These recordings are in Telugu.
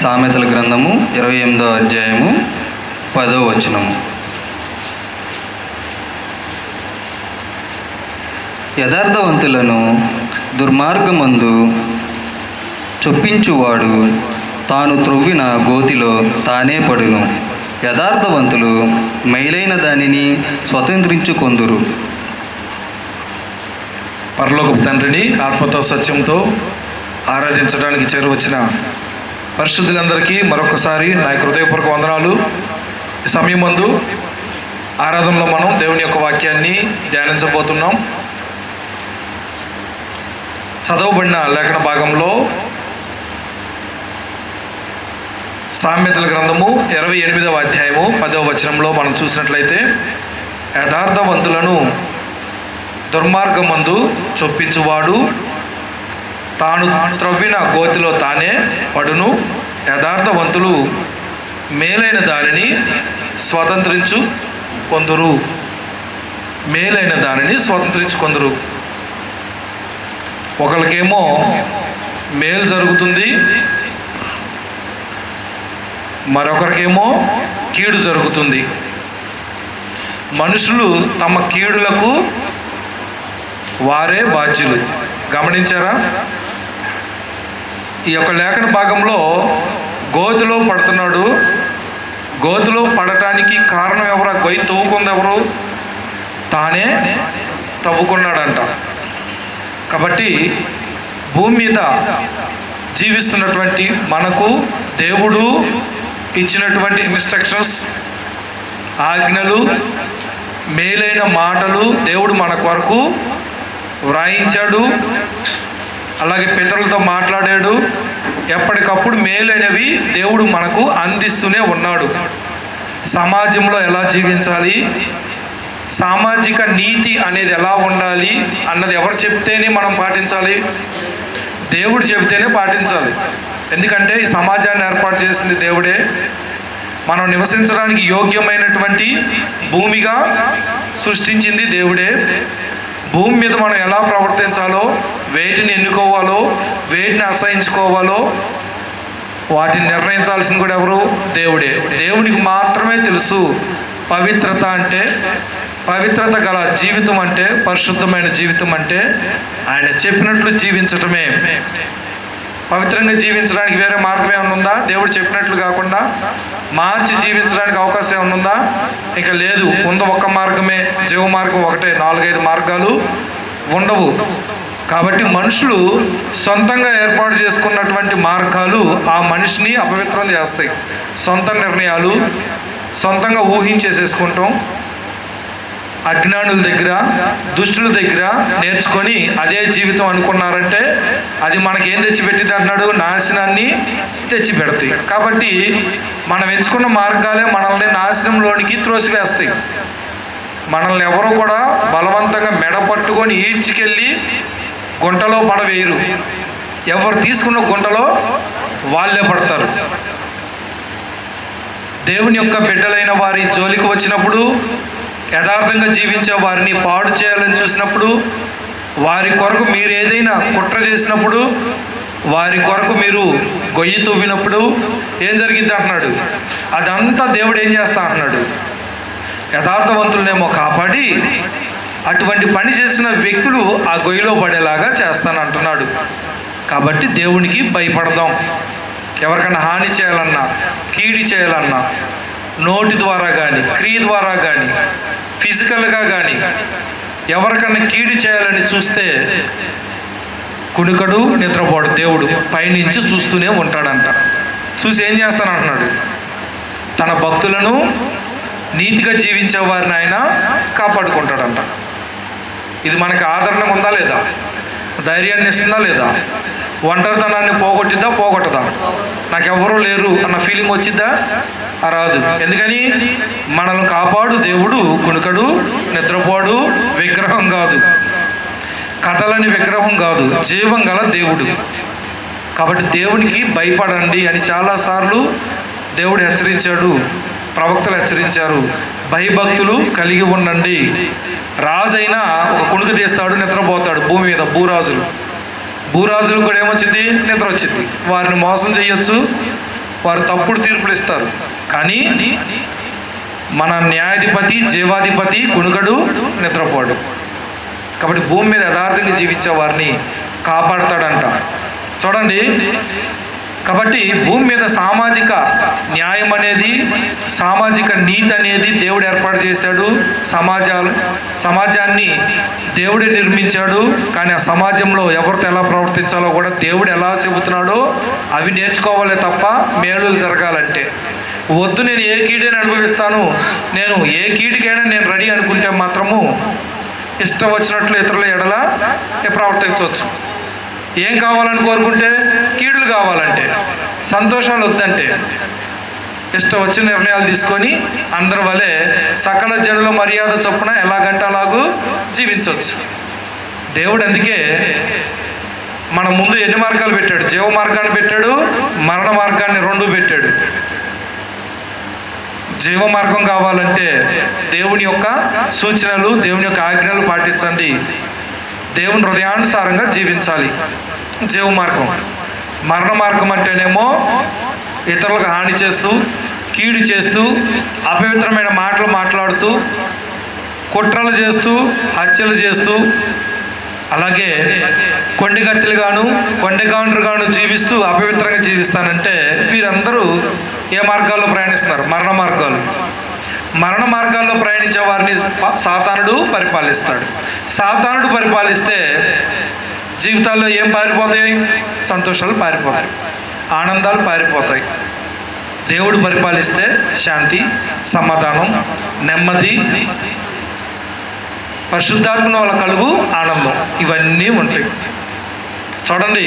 సామెతల గ్రంథము ఇరవై ఎనిమిదో అధ్యాయము పదో వచనము. యథార్థవంతులను దుర్మార్గమందు చొప్పించువాడు తాను త్రొవ్విన గోతిలో తానే పడును. యథార్థవంతులు మేలైన దానిని స్వతంత్రించుకొందురు. పరలోకపు తండ్రిని ఆత్మతో సత్యంతో ఆరాధించడానికి చేరువచ్చిన పరిశుద్ధులందరికీ మరొకసారి నా హృదయపూర్వక వందనాలు. ఈ సమయం ముందు ఆరాధనలో మనం దేవుని యొక్క వాక్యాన్ని ధ్యానించబోతున్నాం. చదవబడిన లేఖన భాగంలో సామెతల గ్రంథము ఇరవై ఎనిమిదవ అధ్యాయము పదవ వచనంలో మనం చూసినట్లయితే యథార్థవంతులను దుర్మార్గమందు చొప్పించువాడు తాను త్రవ్విన గోతిలో తానే పడును. యథార్థవంతులు మేలైన దానిని స్వతంత్రించు కొందరు. మేలైన దానిని స్వతంత్రించుకొందరు ఒకరికేమో మేలు జరుగుతుంది మరొకరికేమో కీడు జరుగుతుంది. మనుషులు తమ కీడులకు వారే బాధ్యులు. గమనించారా? ఈ యొక్క లేఖన భాగంలో గోతిలో పడుతున్నాడు. గోతిలో పడటానికి కారణం ఎవరు? గొయ్యి తవ్వుకుంది ఎవరు తానే తవ్వుకున్నాడంట. కాబట్టి భూమి మీద జీవిస్తున్నటువంటి మనకు దేవుడు ఇచ్చినటువంటి ఇన్స్ట్రక్షన్స్ ఆజ్ఞలు మేలైన మాటలు దేవుడు మన కొరకు వ్రాయించాడు. అలాగే పితరులతో మాట్లాడాడు. ఎప్పటికప్పుడు మేలైనవి దేవుడు మనకు అందిస్తూనే ఉన్నాడు. సమాజంలో ఎలా జీవించాలి? సామాజిక నీతి అనేది ఎలా ఉండాలి? అన్నది ఎవరు చెప్తేనే మనం పాటించాలి. దేవుడు చెబితేనే పాటించాలి. ఎందుకంటే ఈ సమాజాన్ని ఏర్పాటు చేసింది దేవుడే. మనం నివసించడానికి యోగ్యమైనటువంటి భూమిగా సృష్టించింది దేవుడే. భూమి మీద మనం ఎలా ప్రవర్తించాలో వేటిని ఎన్నుకోవాలో వేటిని అసహించుకోవాలో వాటిని నిర్ణయించాల్సింది కూడా ఎవరు? దేవుడే. దేవునికి మాత్రమే తెలుసు పవిత్రత అంటే పవిత్రత గల జీవితం అంటే పరిశుద్ధమైన జీవితం అంటే ఆయన చెప్పినట్లు జీవించటమే. పవిత్రంగా జీవించడానికి వేరే మార్గం ఏమైనా ఉందా? దేవుడు చెప్పినట్లు కాకుండా మార్చి జీవించడానికి అవకాశం ఏమైనా ఉందా? ఇక లేదు. ఉంద ఒక్క మార్గమే జీవ మార్గం ఒకటే నాలుగైదు మార్గాలు ఉండవు. కాబట్టి మనుషులు సొంతంగా ఏర్పాటు చేసుకున్నటువంటి మార్గాలు ఆ మనిషిని అపవిత్రం చేస్తాయి. సొంత నిర్ణయాలు సొంతంగా ఊహించేసేసుకుంటాం. అజ్ఞానుల దగ్గర దుష్టుల దగ్గర నేర్చుకొని అదే జీవితం అనుకున్నారంటే అది మనకి ఏం తెచ్చిపెట్టింది అంటున్నాడు? నాశనాన్ని తెచ్చిపెడతాయి. కాబట్టి మనం ఎంచుకున్న మార్గాలే మనల్ని నాశనంలోనికి త్రోసివేస్తాయి. మనల్ని ఎవరు కూడా బలవంతంగా మెడ పట్టుకొని ఈడ్చుకెళ్ళి గుంటలో పడవేయరు. ఎవరు తీసుకున్న గుంటలో వాళ్ళే పడతారు. దేవుని యొక్క బిడ్డలైన వారి జోలికి వచ్చినప్పుడు యథార్థంగా జీవించే వారిని పాడు చేయాలని చూసినప్పుడు వారి కొరకు మీరు ఏదైనా కుట్ర చేసినప్పుడు వారి కొరకు మీరు గొయ్యి తవ్వినప్పుడు ఏం జరిగింది అంటున్నాడు. అదంతా దేవుడు ఏం చేస్తా అంటున్నాడు. యథార్థవంతులనేమో కాపాడి అటువంటి పని చేసిన వ్యక్తులు ఆ గొయ్యిలో పడేలాగా చేస్తాను అంటున్నాడు. కాబట్టి దేవునికి భయపడదాం. ఎవరికైనా హాని చేయాలన్నా కీడి చేయాలన్నా నోటి ద్వారా కానీ క్రియ ద్వారా కానీ ఫిజికల్గా కానీ ఎవరికన్నా కీడు చేయాలని చూస్తే కునుకడు నిద్రపోడు. దేవుడు పైనుంచి చూస్తూనే ఉంటాడంట. చూసి ఏం చేస్తాను అంటున్నాడు తన భక్తులను నీతిగా జీవించే వారిని ఆయన కాపాడుకుంటాడంట. ఇది మనకి ఆదరణ ఉందా లేదా? ధైర్యాన్ని ఇస్తుందా లేదా? ఒంటరితనాన్ని పోగొట్టిద్దా పోగొట్టదా? నాకెవ్వరూ లేరు అన్న ఫీలింగ్ వచ్చిద్దా? రాదు ఎందుకని? మనల్ని కాపాడు దేవుడు కునుకడు నిద్రపోడు విగ్రహం కాదు. కథలని విగ్రహం కాదు జీవం గల దేవుడు. కాబట్టి దేవునికి భయపడండి అని చాలాసార్లు దేవుడు హెచ్చరించాడు ప్రవక్తలు హెచ్చరించారు. భయభక్తులు కలిగి ఉండండి. రాజైనా ఒక కుణుకు తీస్తాడు నిద్రపోతాడు భూమి మీద భూరాజులు. భూరాజులకు కూడా ఏమొచ్చింది? నిద్ర వచ్చింది వారిని మోసం చేయొచ్చు. వారు తప్పుడు తీర్పులు ఇస్తారు. కానీ మన న్యాయాధిపతి జీవాధిపతి కునుగడు నిద్రపోడు. కాబట్టి భూమి మీద యథార్థంగా జీవించే వారిని కాపాడతాడంట. చూడండి కాబట్టి భూమి మీద సామాజిక న్యాయం అనేది సామాజిక నీతి అనేది దేవుడు ఏర్పాటు చేశాడు. సమాజాలు సమాజాన్ని దేవుడే నిర్మించాడు. కానీ ఆ సమాజంలో ఎవరితో ఎలా ప్రవర్తించాలో కూడా దేవుడు ఎలా చెబుతున్నాడో అవి నేర్చుకోవాలే తప్ప మేలులు జరగాలంటే. వద్దు నేను ఏ కీడని అనుభవిస్తాను. నేను ఏ కీడికైనా నేను రెడీ అనుకుంటే మాత్రము ఇష్టం వచ్చినట్లు ఇతరుల ఎడల ప్రవర్తించవచ్చు. ఏం కావాలని కోరుకుంటే కీడులు కావాలంటే సంతోషాలు వద్దంటే ఇష్టం వచ్చిన నిర్ణయాలు తీసుకొని అందరి వలె సకల జనుల మర్యాద చొప్పున ఎలాగంటే అలాగూ జీవించవచ్చు. దేవుడు అందుకే మన ముందు ఎన్ని మార్గాలు పెట్టాడు? జీవ మార్గాన్ని పెట్టాడు మరణ మార్గాన్ని రెండు పెట్టాడు. జీవ మార్గం కావాలంటే దేవుని యొక్క సూచనలు దేవుని యొక్క ఆజ్ఞలు పాటించండి. దేవుని హృదయానుసారంగా జీవించాలి. జీవ మార్గం మరణ మార్గం అంటేనేమో ఇతరులకు హాని చేస్తూ కీడు చేస్తూ అపవిత్రమైన మాటలు మాట్లాడుతూ కుట్రలు చేస్తూ హత్యలు చేస్తూ అలాగే కొండిగత్తులుగాను కొండగాండ్రుగాను జీవిస్తూ అపవిత్రంగా జీవిస్తానంటే వీరందరూ ఏ మార్గాల్లో ప్రయాణిస్తున్నారు? మరణ మార్గాలు. మరణ మార్గాల్లో ప్రయాణించే వారిని సాతానుడు పరిపాలిస్తాడు. సాతానుడు పరిపాలిస్తే జీవితాల్లో ఏం పారిపోతాయి? సంతోషాలు పారిపోతాయి. ఆనందాలు పారిపోతాయి. దేవుడు పరిపాలిస్తే శాంతి సమాధానం నెమ్మది పరిశుద్ధాత్మ వల్ల కలుగు ఆనందం. ఇవన్నీ ఉంటాయి. చూడండి.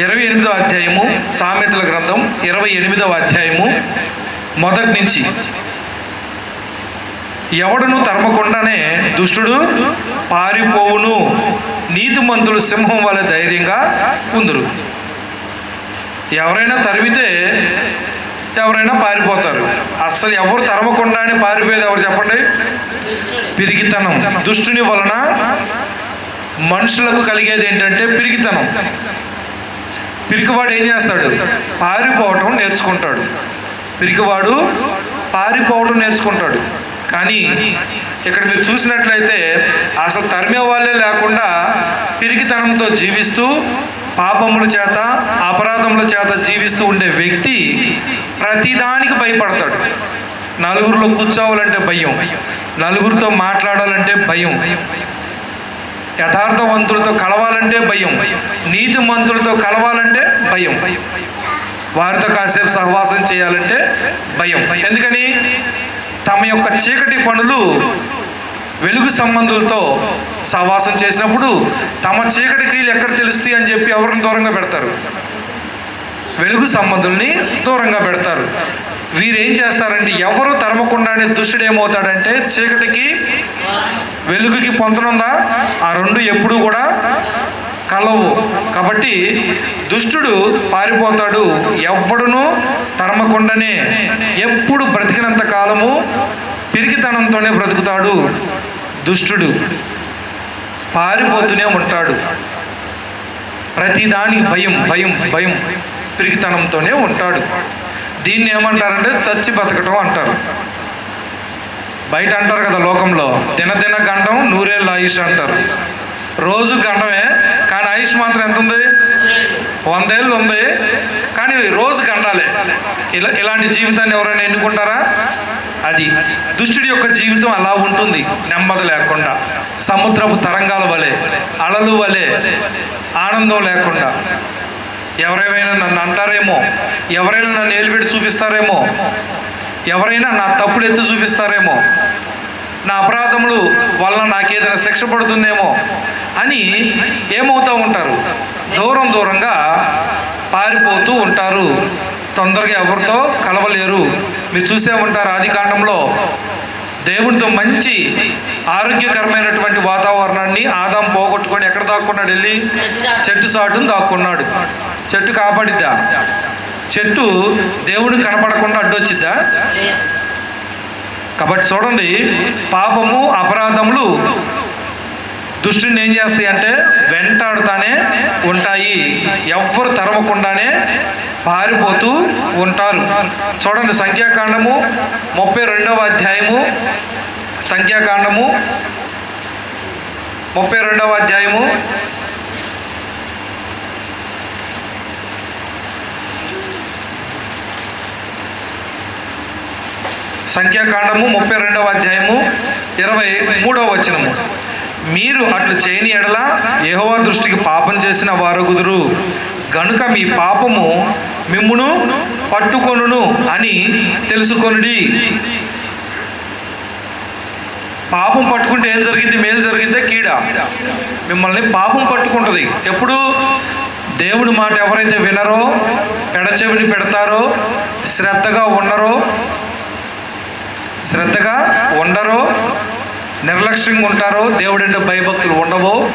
ఇరవై ఎనిమిదవ అధ్యాయము సామెతల గ్రంథం ఇరవై ఎనిమిదవ అధ్యాయము మొదటి నుంచి. ఎవడును తరమకుండానే దుష్టుడు పారిపోవును. నీతిమంతులు సింహం వల్ల ధైర్యంగా ఉందరు. ఎవరైనా తరిమితే ఎవరైనా పారిపోతారు. అస్సలు ఎవరు తరమకుండానే పారిపోయేది ఎవరు చెప్పండి? పిరిగితనం దుష్టుని వలన మనుషులకు కలిగేది ఏంటంటే పిరిగితనం పిరికివాడు ఏం చేస్తాడు? పారిపోవటం నేర్చుకుంటాడు. పిరికివాడు పారిపోవటం నేర్చుకుంటాడు. కానీ ఇక్కడ మీరు చూసినట్లయితే అసలు తరిమే వాళ్ళే లేకుండా పిరికితనంతో జీవిస్తూ పాపముల చేత అపరాధముల చేత జీవిస్తూ ఉండే వ్యక్తి ప్రతిదానికి భయపడతాడు. నలుగురిలో కూర్చోవాలంటే భయం. నలుగురితో మాట్లాడాలంటే భయం. యథార్థవంతులతో కలవాలంటే భయం నీతి మంతులతో కలవాలంటే భయం. వారితో కాసేపు సహవాసం చేయాలంటే భయం. ఎందుకని? తమ యొక్క చీకటి పనులు వెలుగు సంబంధులతో సహవాసం చేసినప్పుడు తమ చీకటి క్రియలు ఎక్కడ తెలుస్తాయి అని చెప్పి ఎవరిని దూరంగా పెడతారు? వెలుగు సంబంధుల్ని దూరంగా పెడతారు. వీరు ఏం చేస్తారంటే ఎవరు తరమకుండానే దుష్టుడు ఏమవుతాడంటే చీకటికి వెలుగుకి పొందనుందా ఆ రెండు ఎప్పుడు కూడా కలవు. కాబట్టి దుష్టుడు పారిపోతాడు. ఎవడును తరమకుండానే ఎప్పుడు బ్రతికినంత కాలము పిరికితనంతోనే బ్రతుకుతాడు దుష్టుడు. పారిపోతూనే ఉంటాడు. ప్రతిదానికి భయం భయం భయం పిరికితనంతోనే ఉంటాడు. దీన్ని ఏమంటారంటే చచ్చి బతకటం అంటారు. బయట అంటారు కదా లోకంలో దినదిన గండం నూరేళ్ళ ఆయుష్ అంటారు. రోజు గండమే కానీ ఆయుష్ మాత్రం ఎంత ఉంది వందేళ్ళు ఉంది కానీ రోజు గండాలే. ఇలా ఇలాంటి జీవితాన్ని ఎవరైనా ఎన్నుకుంటారా? అది. దుష్టుడి యొక్క జీవితం అలా ఉంటుంది నెమ్మది లేకుండా. సముద్రపు తరంగాల వలె అలలు వలె ఆనందం లేకుండా. ఎవరైనా నన్ను అంటారేమో? ఎవరైనా నన్ను ఏలిపెట్టి చూపిస్తారేమో? ఎవరైనా నా తప్పులు ఎత్తి చూపిస్తారేమో? నా అపరాధములు వల్ల నాకేదైనా శిక్ష పడుతుందేమో? అని ఏమవుతూ ఉంటారు? దూరం దూరంగా పారిపోతూ ఉంటారు. తొందరగా ఎవరితో కలవలేరు. మీరు చూసే ఉంటారు ఆది కాండంలో దేవునితో మంచి ఆరోగ్యకరమైనటువంటి వాతావరణాన్ని ఆదాం పోగొట్టుకొని ఎక్కడ దాక్కున్నాడు వెళ్ళి? చెట్టు సాటును దాక్కున్నాడు. చెట్టు కాపాడిద్దా? చెట్టు దేవుడికి కనపడకుండా అడ్డొచ్చిద్దా? కాబట్టి చూడండి పాపము అపరాధములు దుష్టుని ఏం చేస్తాయి అంటే వెంటాడుతానే ఉంటాయి. ఎవ్వరు తరమకుండానే పారిపోతూ ఉంటారు. చూడండి సంఖ్యాకాండము ముప్పై రెండవ అధ్యాయము. సంఖ్యాకాండము ముప్పై రెండవ అధ్యాయము. సంఖ్యాకాండము ముప్పై రెండవ అధ్యాయము ఇరవై మూడవ వచనము. మీరు అట్లు చేయని ఎడల యెహోవా దృష్టికి పాపం చేసిన వారు కుదురు గనుక మీ పాపము మిమ్మును పట్టుకొనును అని తెలుసుకొనుడి. పాపం పట్టుకుంటే ఏం జరిగింది? మేలు జరిగితే కీడ. మిమ్మల్ని పాపం పట్టుకుంటుంది. ఎప్పుడు? దేవుడి మాట ఎవరైతే వినరో పెడచెవిని పెడతారో శ్రద్ధగా ఉండరో శ్రద్ధగా ఉండరో నిర్లక్ష్యంగా ఉంటారో దేవుడంటే భయభక్తులు ఉండవో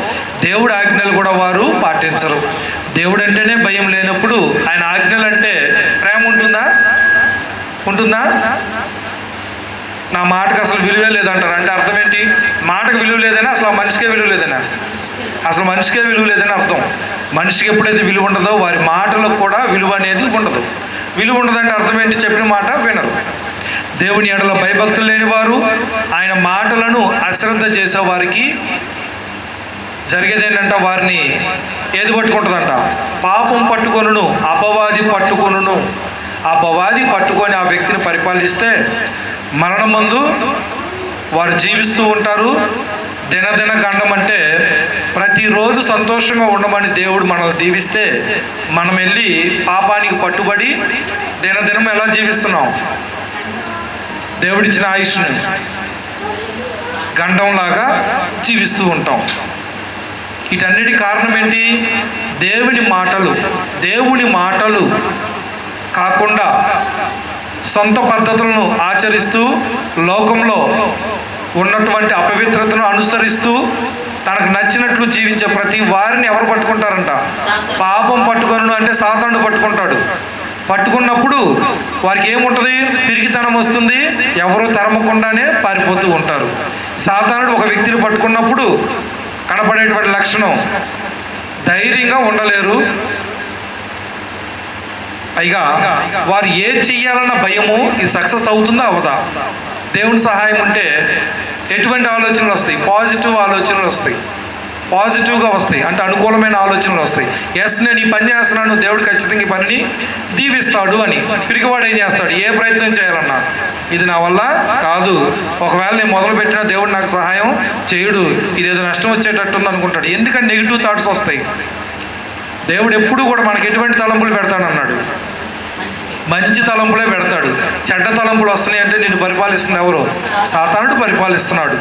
దేవుడు ఆజ్ఞలు కూడా వారు పాటించరు. దేవుడు అంటేనే భయం లేనప్పుడు ఆయన ఆజ్ఞలు అంటే ప్రేమ ఉంటుందా? ఉంటుందా? నా మాటకు అసలు విలువే లేదంటారు. అంటే అర్థం ఏంటి? మాటకు విలువ లేదని అసలు ఆ మనిషికే విలువ లేదనా? అసలు మనిషికే విలువ లేదని అర్థం. మనిషికి ఎప్పుడైతే విలువ ఉండదో వారి మాటలకు కూడా విలువ అనేది ఉండదు. విలువ ఉండదంటే అర్థం ఏంటి? చెప్పిన మాట వినరు. దేవుని ఎడల భయభక్తులు లేని వారు ఆయన మాటలను అశ్రద్ధ చేసే వారికి జరిగేది ఏంటంటే వారిని? ఏది పట్టుకుంటుందంట? పాపం పట్టుకొనును అపవాది పట్టుకొనును. అపవాది పట్టుకొని ఆ వ్యక్తిని పరిపాలిస్తే మరణం ముందు వారు జీవిస్తూ ఉంటారు. దినదిన గండం అంటే ప్రతిరోజు సంతోషంగా ఉండమని దేవుడు మనల్ని దీవిస్తే మనం వెళ్ళి పాపానికి పట్టుబడి దినదినం ఎలా జీవిస్తున్నాం? దేవుడిచ్చిన ఆయుష్ని గండంలాగా జీవిస్తూ ఉంటాం. వీటన్నిటి కారణం ఏంటి? దేవుని మాటలు దేవుని మాటలు కాకుండా సొంత పద్ధతులను ఆచరిస్తూ లోకంలో ఉన్నటువంటి అపవిత్రతను అనుసరిస్తూ తనకు నచ్చినట్లు జీవించే ప్రతి వారిని ఎవరు పట్టుకుంటారంట? పాపం పట్టుకొను అంటే సాతానుడు పట్టుకుంటాడు. పట్టుకున్నప్పుడు వారికి ఏముంటుంది? పిరికితనం వస్తుంది. ఎవరో తరమకుండానే పారిపోతూ ఉంటారు. సాతానుడు ఒక వ్యక్తిని పట్టుకున్నప్పుడు కనపడేటువంటి లక్షణం ధైర్యంగా ఉండలేరు. పైగా వారు ఏ చెయ్యాలన్న భయము ఇది సక్సెస్ అవుతుందా అవదా? దేవుని సహాయం ఉంటే ఎటువంటి ఆలోచనలు వస్తాయి? పాజిటివ్ ఆలోచనలు వస్తాయి. పాజిటివ్గా వస్తాయి. అంటే అనుకూలమైన ఆలోచనలు వస్తాయి. ఎస్ నేను ఈ పని చేస్తున్నాను దేవుడు ఖచ్చితంగా ఈ పనిని దీవిస్తాడు అని. పిరికివాడు ఏం చేస్తాడు? ఏ ప్రయత్నం చేయాలన్నా. ఇది నా వల్ల కాదు. ఒకవేళ నేను మొదలుపెట్టిన దేవుడు నాకు సహాయం చేయుడు. ఇదేదో నష్టం వచ్చేటట్టుంది అనుకుంటాడు. ఎందుకంటే నెగిటివ్ థాట్స్ వస్తాయి? దేవుడు ఎప్పుడు కూడా మనకి ఎటువంటి తలంపులు పెడతానన్నాడు మంచి తలంపులే పెడతాడు. చెడ్డ తలంపులు వస్తున్నాయి అంటే నేను పరిపాలిస్తుంది ఎవరు? సాతానుడు పరిపాలిస్తున్నాడు.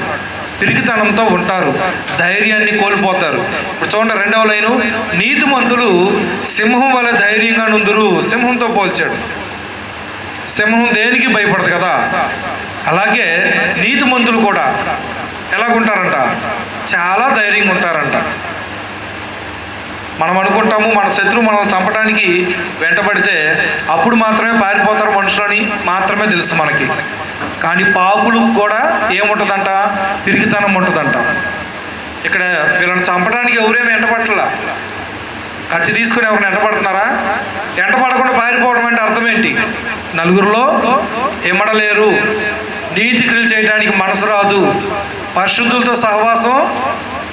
పిరికితనంతో ఉంటారు. ధైర్యాన్ని కోల్పోతారు. ఇప్పుడు చూడండి రెండవ లైను. నీతిమంతులు సింహం వల్ల ధైర్యంగా నుందురు సింహంతో పోల్చాడు. సింహం దేనికి భయపడదు కదా? అలాగే నీతిమంతులు కూడా ఎలాగుంటారంట? చాలా ధైర్యంగా ఉంటారంట. మనం అనుకుంటాము మన శత్రువు మనం చంపడానికి వెంటబడితే అప్పుడు మాత్రమే పారిపోతారు మనుషులని. మాత్రమే తెలుసు మనకి. కానీ పాపులకు కూడా ఏముంటుందంట? పిరికితనం ఉంటుందంట. ఇక్కడ వీళ్ళని చంపడానికి ఎవరేమి వెంటపడలా కత్తి తీసుకుని ఎవరిని ఎంటపడుతున్నారా ఎంటపడకుండా పారిపోవడం అంటే అర్థం ఏంటి? నలుగురిలో ఇమ్మడలేరు నీతి క్రియలు చేయడానికి మనసు రాదు. పరిశుద్ధులతో సహవాసం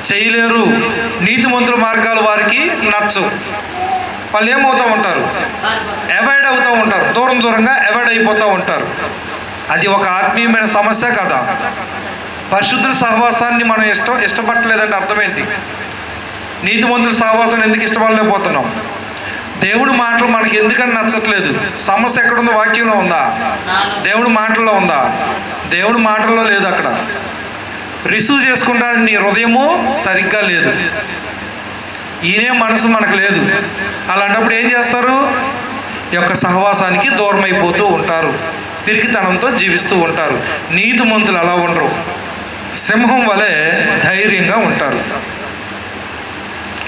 చేయలేరు. నీతిమంతుల మార్గాలు వారికి నచ్చు వాళ్ళు ఏమవుతూ ఉంటారు? అవాయిడ్ అవుతూ ఉంటారు. దూరం దూరంగా అవాయిడ్ అయిపోతూ ఉంటారు. అది ఒక ఆత్మీయమైన సమస్య కదా. పరిశుద్ధుల సహవాసాన్ని మనం ఇష్టం ఇష్టపడలేదంటే అర్థం ఏంటి నీతిమంతుల సహవాసాన్ని ఎందుకు ఇష్టపడలేకపోతున్నాం? దేవుడి మాటలు మనకి ఎందుకని నచ్చట్లేదు? సమస్య ఎక్కడుందో వాక్యంలో ఉందా? దేవుడి మాటల్లో ఉందా? దేవుడి మాటల్లో లేదు అక్కడ. రిసీవ్ చేసుకుంటానికి నీ హృదయము సరిగ్గా లేదు. ఈయనే మనసు మనకు లేదు. అలాంటప్పుడు ఏం చేస్తారు? ఈ యొక్క సహవాసానికి దూరం అయిపోతూ ఉంటారు. పిరికితనంతో జీవిస్తూ ఉంటారు. నీతిమంతులు అలా ఉండరు. సింహం వలె ధైర్యంగా ఉంటారు.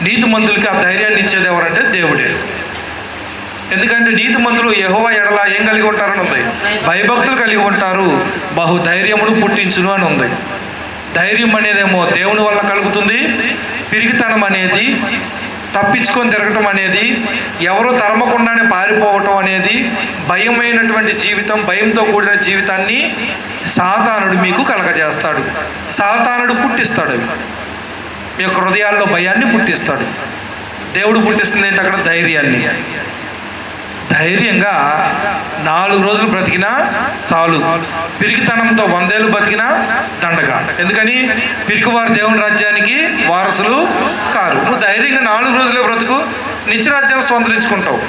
నీతిమంతులకి ఆ ధైర్యాన్ని ఇచ్చేది ఎవరంటే దేవుడే. ఎందుకంటే నీతిమంతులు యహోవ ఎడల ఏం కలిగి ఉంటారని ఉంది? భయభక్తులు కలిగి ఉంటారు. బహు ధైర్యమును పుట్టించును అని ఉంది. ధైర్యం అనేదేమో దేవుని వల్ల కలుగుతుంది. పిరికితనం అనేది తప్పించుకొని తిరగటం అనేది ఎవరో తరమకుండానే పారిపోవటం అనేది భయమైనటువంటి జీవితం భయంతో కూడిన జీవితాన్ని సాతానుడు మీకు కలగజేస్తాడు. సాతానుడు పుట్టిస్తాడు అవి మీ యొక్క హృదయాల్లో భయాన్ని పుట్టిస్తాడు. దేవుడు పుట్టిస్తుంది ఏంటి అక్కడ? ధైర్యాన్ని. ధైర్యంగా నాలుగు రోజులు బ్రతికినా చాలు. పిరికితనంతో వందేళ్ళు బతికినా దండగా. ఎందుకని? పిరికివారు దేవుని రాజ్యానికి వారసులు నువ్వు ధైర్యంగా నాలుగు రోజులే బ్రతుకు నిత్యరాజ్యాన్ని స్వంతరించుకుంటావు.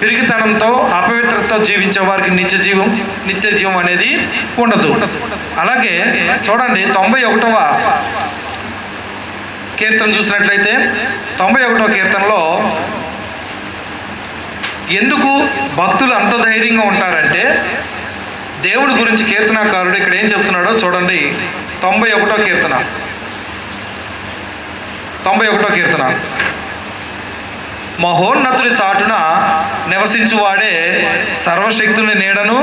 పిరికితనంతో అపవిత్రతతో జీవించే వారికి నిత్య జీవం నిత్య జీవం అనేది ఉండదు. అలాగే చూడండి తొంభై ఒకటవ కీర్తన చూసినట్లయితే తొంభై ఒకటవ కీర్తనలో ఎందుకు భక్తులు అంత ధైర్యంగా ఉంటారంటే దేవుడి గురించి కీర్తనాకారుడు ఇక్కడ ఏం చెప్తున్నాడో చూడండి తొంభై ఒకటో కీర్తన. తొంభై ఒకటో కీర్తన. మహోన్నతుడి చాటున నివసించువాడే సర్వశక్తుని నీడను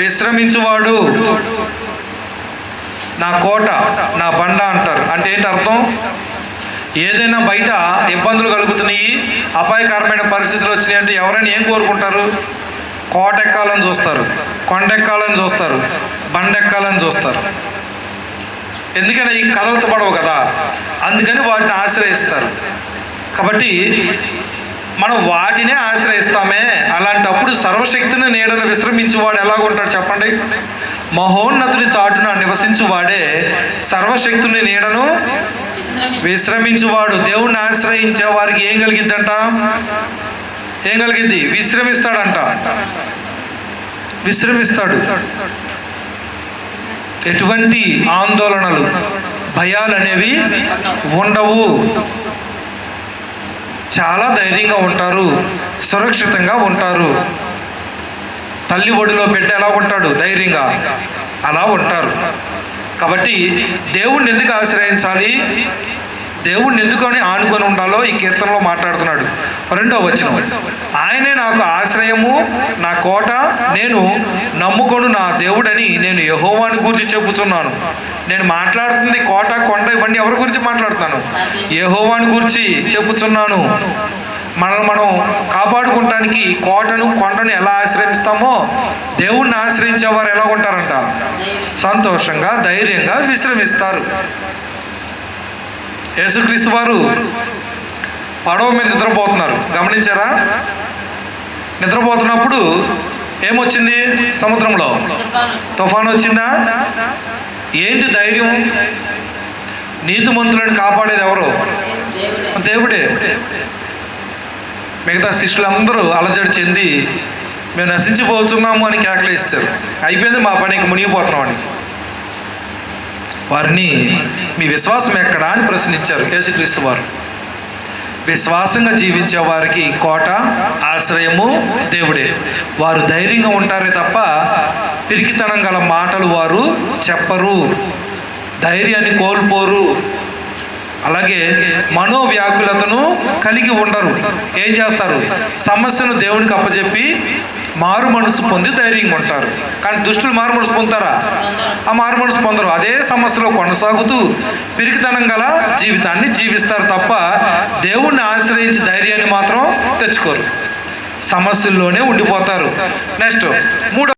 విశ్రమించువాడు. నా కోట నా బండ అంటారు. అంటే ఏంటి అర్థం? ఏదైనా బయట ఇబ్బందులు కలుగుతున్నాయి అపాయకరమైన పరిస్థితులు వచ్చినాయి అంటే ఎవరైనా ఏం కోరుకుంటారు? కోట ఎక్కాలని చూస్తారు కొండ ఎక్కాలని చూస్తారు బండ ఎక్కాలని చూస్తారు. ఎందుకంటే ఈ కదల్చబడవు కదా? అందుకని వాటిని ఆశ్రయిస్తారు. కాబట్టి మనం వాటినే ఆశ్రయిస్తామే. అలాంటప్పుడు సర్వశక్తిని నీడను విశ్రమించువాడు ఎలాగుంటాడు చెప్పండి? మహోన్నతుని చాటున నివసించువాడే సర్వశక్తుని నీడను విశ్రమించువాడు. దేవుణ్ణి ఆశ్రయించే వారికి ఏం కలిగిద్దంట? ఏం కలిగింది? విశ్రమిస్తాడంట. విశ్రమిస్తాడు. ఎటువంటి ఆందోళనలు భయాలు అనేవి ఉండవు. చాలా ధైర్యంగా ఉంటారు సురక్షితంగా ఉంటారు. తల్లి ఒడిలో బిడ్డ ఎలా ఉంటాడు? ధైర్యంగా అలా ఉంటారు. కాబట్టి దేవుణ్ణి ఎందుకు ఆశ్రయించాలి? దేవుణ్ణి ఎందుకని ఆనుకొని ఉండాలో ఈ కీర్తనలో మాట్లాడుతున్నాడు. రెండో వచనం. ఆయనే నాకు ఆశ్రయము నా కోట నేను నమ్ముకొను నా దేవుడని నేను యహోవాని గురించి చెబుతున్నాను. నేను మాట్లాడుతుంది కోట కొండ ఇవన్నీ ఎవరి గురించి మాట్లాడుతున్నాను? యహోవాని గురించి చెబుతున్నాను. మనం మనం కాపాడుకోవటానికి కోటను కొండను ఎలా ఆశ్రయిస్తామో దేవుణ్ణి ఆశ్రయించేవారు ఎలా ఉంటారంట? సంతోషంగా ధైర్యంగా విశ్రమిస్తారు. యేసుక్రీస్తు వారు పడవ మీద నిద్రపోతున్నారు. గమనించారా? నిద్రపోతున్నప్పుడు ఏమొచ్చింది సముద్రంలో? తుఫాన్ వచ్చిందా? ఏంటి ధైర్యం? నీతిమంతులను కాపాడేది ఎవరు? దేవుడే. మిగతా శిష్యులందరూ అలజడి చెంది మేము నశించిపోతున్నాము అని కేకలేస్తారు అయిపోయింది మా పనికి మునిగిపోతున్నాం అని. వారిని మీ విశ్వాసం ఎక్కడా? అని ప్రశ్నించారు యేసుక్రీస్తు వారు. విశ్వాసంగా జీవించే వారికి కోట ఆశ్రయము దేవుడే. వారు ధైర్యంగా ఉంటారే తప్ప పిరికితనం గల మాటలు వారు చెప్పరు. ధైర్యాన్ని కోల్పోరు. అలాగే మనోవ్యాకులతను కలిగి ఉండరు. ఏం చేస్తారు? సమస్యను దేవునికి అప్పచెప్పి మారు మనసు పొంది ధైర్యంగా ఉంటారు. కానీ దుష్టులు మారు మనసు పొందుతారా? ఆ మారు మనసు పొందరు. అదే సమస్యలో కొనసాగుతూ పిరికితనం గల జీవితాన్ని జీవిస్తారు తప్ప దేవుణ్ణి ఆశ్రయించి ధైర్యాన్ని మాత్రం తెచ్చుకోరు. సమస్యల్లోనే ఉండిపోతారు. నెక్స్ట్ మూడో